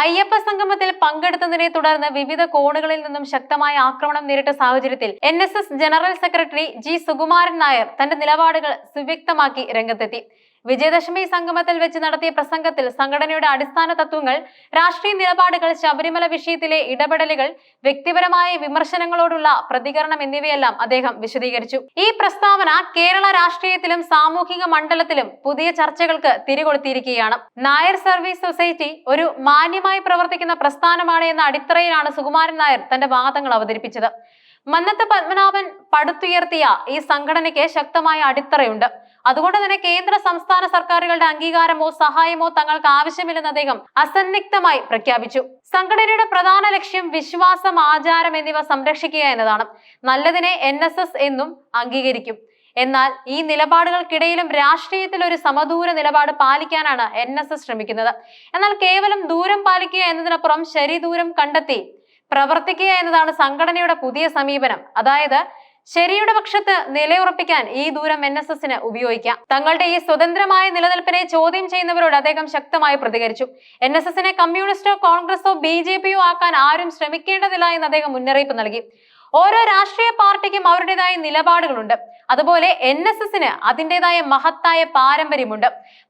അയ്യപ്പ സംഗമത്തിൽ പങ്കെടുത്തതിനെ തുടർന്ന് വിവിധ കോണുകളിൽ നിന്നും ശക്തമായ ആക്രമണം നേരിട്ട സാഹചര്യത്തിൽ N general secretary G Sukumaran Nair തന്റെ നിലപാടുകൾ സുവ്യക്തമാക്കി രംഗത്തെത്തി. വിജയദശമി സംഗമത്തിൽ വെച്ച് നടത്തിയ പ്രസംഗത്തിൽ സംഘടനയുടെ അടിസ്ഥാന തത്വങ്ങൾ രാഷ്ട്രീയ നിലപാടുകൾ ശബരിമല വിഷയത്തിലെ ഇടപെടലുകൾ വ്യക്തിപരമായ വിമർശനങ്ങളോടുള്ള പ്രതികരണം എന്നിവയെല്ലാം അദ്ദേഹം വിശദീകരിച്ചു. ഈ പ്രസ്താവന കേരള രാഷ്ട്രീയത്തിലും സാമൂഹിക മണ്ഡലത്തിലും പുതിയ ചർച്ചകൾക്ക് തിരികൊളുത്തിയിരിക്കുകയാണ്. നായർ സർവീസ് സൊസൈറ്റി ഒരു മാന്യമായി പ്രവർത്തിക്കുന്ന പ്രസ്ഥാനമാണ് എന്ന അടിത്തറയിലാണ് സുകുമാരൻ നായർ തന്റെ വാദങ്ങൾ അവതരിപ്പിച്ചത്. മന്നത്ത് പത്മനാഭൻ പടുത്തുയർത്തിയ ഈ സംഘടനയ്ക്ക് ശക്തമായ അടിത്തറയുണ്ട്. അതുകൊണ്ട് തന്നെ കേന്ദ്ര സംസ്ഥാന സർക്കാരുകളുടെ അംഗീകാരമോ സഹായമോ തങ്ങൾക്ക് ആവശ്യമില്ലെന്ന് അദ്ദേഹം അസന്നിഗ്ധമായി പ്രഖ്യാപിച്ചു. സംഘടനയുടെ പ്രധാന ലക്ഷ്യം വിശ്വാസം ആചാരം എന്നിവ സംരക്ഷിക്കുക എന്നതാണ്. നല്ലതിനെ എൻ എന്നും അംഗീകരിക്കും. എന്നാൽ ഈ നിലപാടുകൾക്കിടയിലും രാഷ്ട്രീയത്തിൽ ഒരു സമദൂര നിലപാട് പാലിക്കാനാണ് എൻ എസ് എസ് ശ്രമിക്കുന്നത്. എന്നാൽ കേവലം ദൂരം പാലിക്കുക എന്നതിനപ്പുറം ശരി ദൂരം കണ്ടെത്തി പ്രവർത്തിക്കുക എന്നതാണ് സംഘടനയുടെ പുതിയ സമീപനം. അതായത് ശരിയുടെ പക്ഷത്ത് നിലയുറപ്പിക്കാൻ ഈ ദൂരം എൻ എസ് എസിന് ഉപയോഗിക്കാം. തങ്ങളുടെ ഈ സ്വതന്ത്രമായ നിലനിൽപ്പിനെ ചോദ്യം ചെയ്യുന്നവരോട് അദ്ദേഹം ശക്തമായി പ്രതികരിച്ചു. എൻ എസ് എസിനെ കമ്മ്യൂണിസ്റ്റോ കോൺഗ്രസോ ബി ജെ പിയോ ആക്കാൻ ആരും ശ്രമിക്കേണ്ടതില്ല എന്ന് അദ്ദേഹം മുന്നറിയിപ്പ് നൽകി. ഓരോ രാഷ്ട്രീയ പാർട്ടിക്കും അവരുടേതായ നിലപാടുകളുണ്ട്. അതുപോലെ എൻ എസ് എസിന് അതിന്റെതായ മഹത്തായ പാരമ്പര്യമുണ്ട്.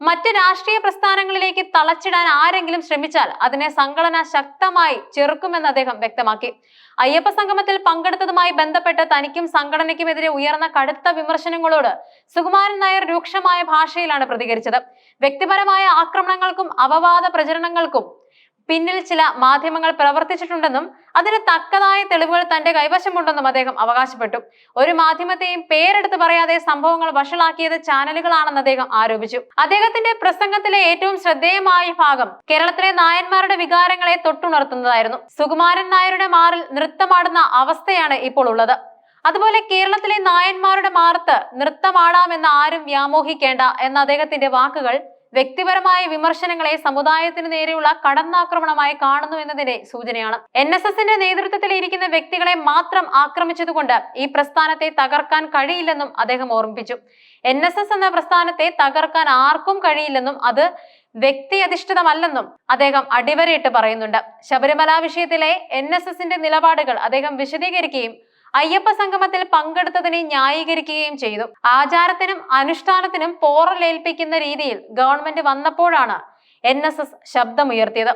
മറ്റ് രാഷ്ട്രീയ പ്രസ്ഥാനങ്ങളിലേക്ക് തളച്ചിടാൻ ആരെങ്കിലും ശ്രമിച്ചാൽ അതിനെ സംഘടന ശക്തമായി ചെറുക്കുമെന്ന് അദ്ദേഹം വ്യക്തമാക്കി. അയ്യപ്പ സംഗമത്തിൽ പങ്കെടുത്തതുമായി ബന്ധപ്പെട്ട് തനിക്കും സംഘടനയ്ക്കുമെതിരെ ഉയർന്ന കടുത്ത വിമർശനങ്ങളോട് സുകുമാരൻ നായർ രൂക്ഷമായ ഭാഷയിലാണ് പ്രതികരിച്ചത്. വ്യക്തിപരമായ ആക്രമണങ്ങൾക്കും അവവാദ പ്രചരണങ്ങൾക്കും പിന്നിൽ ചില മാധ്യമങ്ങൾ പ്രവർത്തിച്ചിട്ടുണ്ടെന്നും അതിന് തക്കതായ തെളിവുകൾ തന്റെ കൈവശമുണ്ടെന്നും അദ്ദേഹം അവകാശപ്പെട്ടു. ഒരു മാധ്യമത്തെയും പേരെടുത്ത് പറയാതെ സംഭവങ്ങൾ വഷളാക്കിയത് ചാനലുകളാണെന്ന് അദ്ദേഹം ആരോപിച്ചു. അദ്ദേഹത്തിന്റെ പ്രസംഗത്തിലെ ഏറ്റവും ശ്രദ്ധേയമായ ഭാഗം കേരളത്തിലെ നായന്മാരുടെ വികാരങ്ങളെ തൊട്ടുണർത്തുന്നതായിരുന്നു. സുകുമാരൻ നായരുടെ മാറിൽ നൃത്തമാടുന്ന അവസ്ഥയാണ് ഇപ്പോൾ ഉള്ളത്. അതുപോലെ കേരളത്തിലെ നായന്മാരുടെ മാർത്ത് നൃത്തമാടാമെന്ന് ആരും വ്യാമോഹിക്കേണ്ട എന്ന അദ്ദേഹത്തിന്റെ വാക്കുകൾ വ്യക്തിപരമായ വിമർശനങ്ങളെ സമുദായത്തിന് നേരെയുള്ള കടന്നാക്രമണമായി കാണുന്നു എന്നതിന്റെ സൂചനയാണ്. എൻ എസ് എസിന്റെ നേതൃത്വത്തിൽ ഇരിക്കുന്ന വ്യക്തികളെ മാത്രം ആക്രമിച്ചതുകൊണ്ട് ഈ പ്രസ്ഥാനത്തെ തകർക്കാൻ കഴിയില്ലെന്നും അദ്ദേഹം ഓർമ്മിപ്പിച്ചു. എൻ എസ് എസ് എന്ന പ്രസ്ഥാനത്തെ തകർക്കാൻ ആർക്കും കഴിയില്ലെന്നും അത് വ്യക്തി അധിഷ്ഠിതമല്ലെന്നും അദ്ദേഹം അടിവരയിട്ട് പറയുന്നുണ്ട്. ശബരിമല വിഷയത്തിലെ എൻ എസ് എസിന്റെ നിലപാടുകൾ അദ്ദേഹം വിശദീകരിക്കുകയും അയ്യപ്പ സംഗമത്തിൽ പങ്കെടുത്തതിനെ ന്യായീകരിക്കുകയും ചെയ്തു. ആചാരത്തിനും അനുഷ്ഠാനത്തിനും പോറലേൽപ്പിക്കുന്ന രീതിയിൽ ഗവൺമെന്റ് വന്നപ്പോഴാണ് എൻ എസ് എസ് ശബ്ദമുയർത്തിയത്.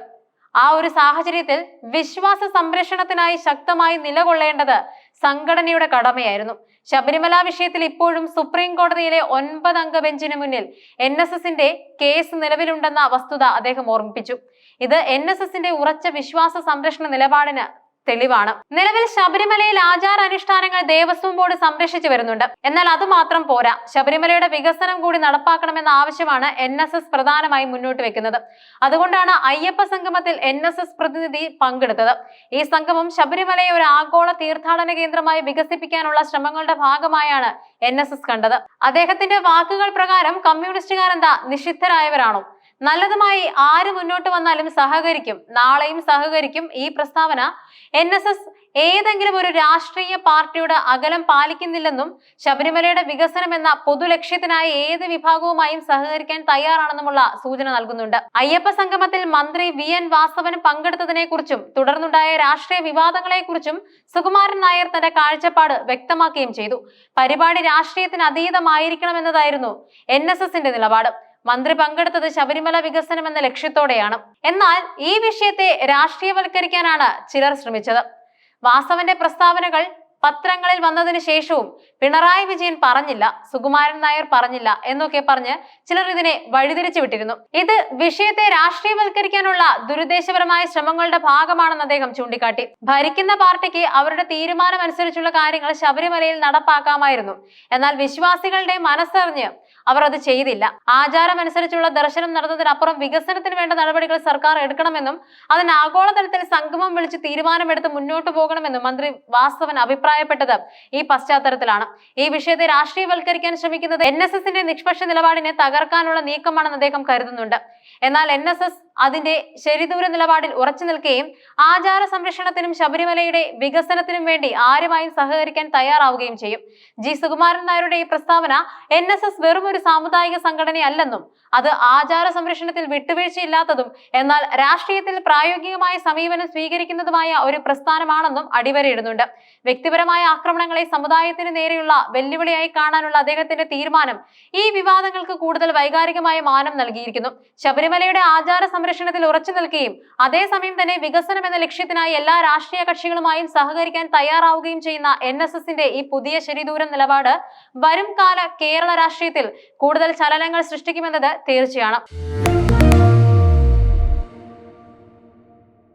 ആ ഒരു സാഹചര്യത്തിൽ വിശ്വാസ സംരക്ഷണത്തിനായി ശക്തമായി നിലകൊള്ളേണ്ടത് സംഘടനയുടെ കടമയായിരുന്നു. ശബരിമല വിഷയത്തിൽ ഇപ്പോഴും സുപ്രീം കോടതിയിലെ ഒൻപത് അംഗ ബെഞ്ചിന് മുന്നിൽ എൻ എസ് എസിന്റെ കേസ് നിലവിലുണ്ടെന്ന വസ്തുത അദ്ദേഹം ഓർമ്മിപ്പിച്ചു. ഇത് എൻ എസ് എസിന്റെ ഉറച്ച വിശ്വാസ സംരക്ഷണ നിലപാടിന് തെളിവാണ്. നിലവിൽ ശബരിമലയിൽ ആചാരാനുഷ്ഠാനങ്ങൾ ദേവസ്വം ബോർഡ് സംരക്ഷിച്ചു വരുന്നുണ്ട്. എന്നാൽ അത് മാത്രം പോരാ. ശബരിമലയുടെ വികസനം കൂടി നടപ്പാക്കണമെന്ന ആവശ്യമാണ് എൻ എസ് എസ് പ്രധാനമായും മുന്നോട്ട് വെക്കുന്നത്. അതുകൊണ്ടാണ് അയ്യപ്പ സംഗമത്തിൽ എൻ എസ് എസ് പ്രതിനിധി പങ്കെടുത്തത്. ഈ സംഗമം ശബരിമലയെ ഒരു ആഗോള തീർത്ഥാടന കേന്ദ്രമായി വികസിപ്പിക്കാനുള്ള ശ്രമങ്ങളുടെ ഭാഗമായാണ് എൻ കണ്ടത്. അദ്ദേഹത്തിന്റെ വാക്കുകൾ പ്രകാരം കമ്മ്യൂണിസ്റ്റുകാരെന്താ നിഷിദ്ധരായവരാണോ? നല്ലതുമായി ആര് മുന്നോട്ട് വന്നാലും സഹകരിക്കും നാളെയും സഹകരിക്കും ഈ പ്രസ്താവന. എൻ എസ് എസ് ഏതെങ്കിലും ഒരു രാഷ്ട്രീയ പാർട്ടിയുടെ അകലം പാലിക്കുന്നില്ലെന്നും ശബരിമലയുടെ വികസനം എന്ന പൊതു ലക്ഷ്യത്തിനായി ഏത് വിഭാഗവുമായും സഹകരിക്കാൻ തയ്യാറാണെന്നുമുള്ള സൂചന നൽകുന്നുണ്ട്. അയ്യപ്പ സംഗമത്തിൽ മന്ത്രി വി. എൻ. വാസവൻ പങ്കെടുത്തതിനെ കുറിച്ചും തുടർന്നുണ്ടായ രാഷ്ട്രീയ വിവാദങ്ങളെക്കുറിച്ചും സുകുമാരൻ നായർ തന്റെ കാഴ്ചപ്പാട് വ്യക്തമാക്കുകയും ചെയ്തു. പരിപാടി രാഷ്ട്രീയത്തിന് അതീതമായിരിക്കണമെന്നതായിരുന്നു എൻ എസ് എസിന്റെ നിലപാട്. മന്ത്രി പങ്കെടുത്തത് ശബരിമല വികസനം എന്ന ലക്ഷ്യത്തോടെയാണ്. എന്നാൽ ഈ വിഷയത്തെ രാഷ്ട്രീയവൽക്കരിക്കാനാണ് ചിലർ ശ്രമിച്ചത്. വാസവന്റെ പ്രസ്താവനകൾ പത്രങ്ങളിൽ വന്നതിന് ശേഷവും പിണറായി വിജയൻ പറഞ്ഞില്ല സുകുമാരൻ നായർ പറഞ്ഞില്ല എന്നൊക്കെ പറഞ്ഞ് ചിലർ ഇതിനെ വഴിതിരിച്ചു വിട്ടിരുന്നു. ഇത് വിഷയത്തെ രാഷ്ട്രീയവൽക്കരിക്കാനുള്ള ദുരുദ്ദേശപരമായ ശ്രമങ്ങളുടെ ഭാഗമാണെന്ന് അദ്ദേഹം ചൂണ്ടിക്കാട്ടി. ഭരിക്കുന്ന പാർട്ടിക്ക് അവരുടെ തീരുമാനമനുസരിച്ചുള്ള കാര്യങ്ങൾ ശബരിമലയിൽ നടപ്പാക്കാമായിരുന്നു. എന്നാൽ വിശ്വാസികളുടെ മനസ്സറിഞ്ഞ് അവർ അത് ചെയ്തില്ല. ആചാരമനുസരിച്ചുള്ള ദർശനം നടന്നതിനപ്പുറം വികസനത്തിന് വേണ്ട നടപടികൾ സർക്കാർ എടുക്കണമെന്നും അതിന് ആഗോളതലത്തിൽ സംഗമം വിളിച്ച് തീരുമാനമെടുത്ത് മുന്നോട്ട് പോകണമെന്നും മന്ത്രി വാസ്തവൻ അഭിപ്രായപ്പെട്ടത് ഈ പശ്ചാത്തലത്തിലാണ്. ഈ വിഷയത്തെ രാഷ്ട്രീയവൽക്കരിക്കാൻ ശ്രമിക്കുന്നത് എൻ നിഷ്പക്ഷ നിലപാടിനെ തകർക്കാനുള്ള നീക്കമാണെന്ന് അദ്ദേഹം കരുതുന്നുണ്ട്. എന്നാൽ എൻ അതിന്റെ ശരിദൂര നിലപാടിൽ ഉറച്ചു നിൽക്കുകയും ആചാര സംരക്ഷണത്തിനും ശബരിമലയുടെ വികസനത്തിനും വേണ്ടി ആരുമായും സഹകരിക്കാൻ തയ്യാറാവുകയും ചെയ്യും. ജി. സുകുമാരൻ നായരുടെ ഈ പ്രസ്താവന എൻ എസ് എസ് വെറും ഒരു സാമുദായിക സംഘടനയല്ലെന്നും അത് ആചാര സംരക്ഷണത്തിൽ വിട്ടുവീഴ്ചയില്ലാത്തതും എന്നാൽ രാഷ്ട്രീയത്തിൽ പ്രായോഗികമായ സമീപനം സ്വീകരിക്കുന്നതുമായ ഒരു പ്രസ്ഥാനമാണെന്നും അടിവരയിടുന്നുണ്ട്. വ്യക്തിപരമായ ആക്രമണങ്ങളെ സമുദായത്തിന് നേരെയുള്ള വെല്ലുവിളിയായി കാണാനുള്ള അദ്ദേഹത്തിന്റെ തീരുമാനം ഈ വിവാദങ്ങൾക്ക് കൂടുതൽ വൈകാരികമായ മാനം നൽകിയിരിക്കുന്നു. ശബരിമലയുടെ ആചാര സംരക്ഷണത്തിൽ ഉറച്ചു നിൽക്കുകയും അതേസമയം തന്നെ വികസനം എന്ന ലക്ഷ്യത്തിനായി എല്ലാ രാഷ്ട്രീയ കക്ഷികളുമായും സഹകരിക്കാൻ തയ്യാറാവുകയും ചെയ്യുന്ന എൻ എസ് എസിന്റെ ഈ പുതിയ ശരിദൂരം നിലപാട് വരും കാല കേരള രാഷ്ട്രീയത്തിൽ കൂടുതൽ ചലനങ്ങൾ സൃഷ്ടിക്കുമെന്നത് തീർച്ചയാണ്.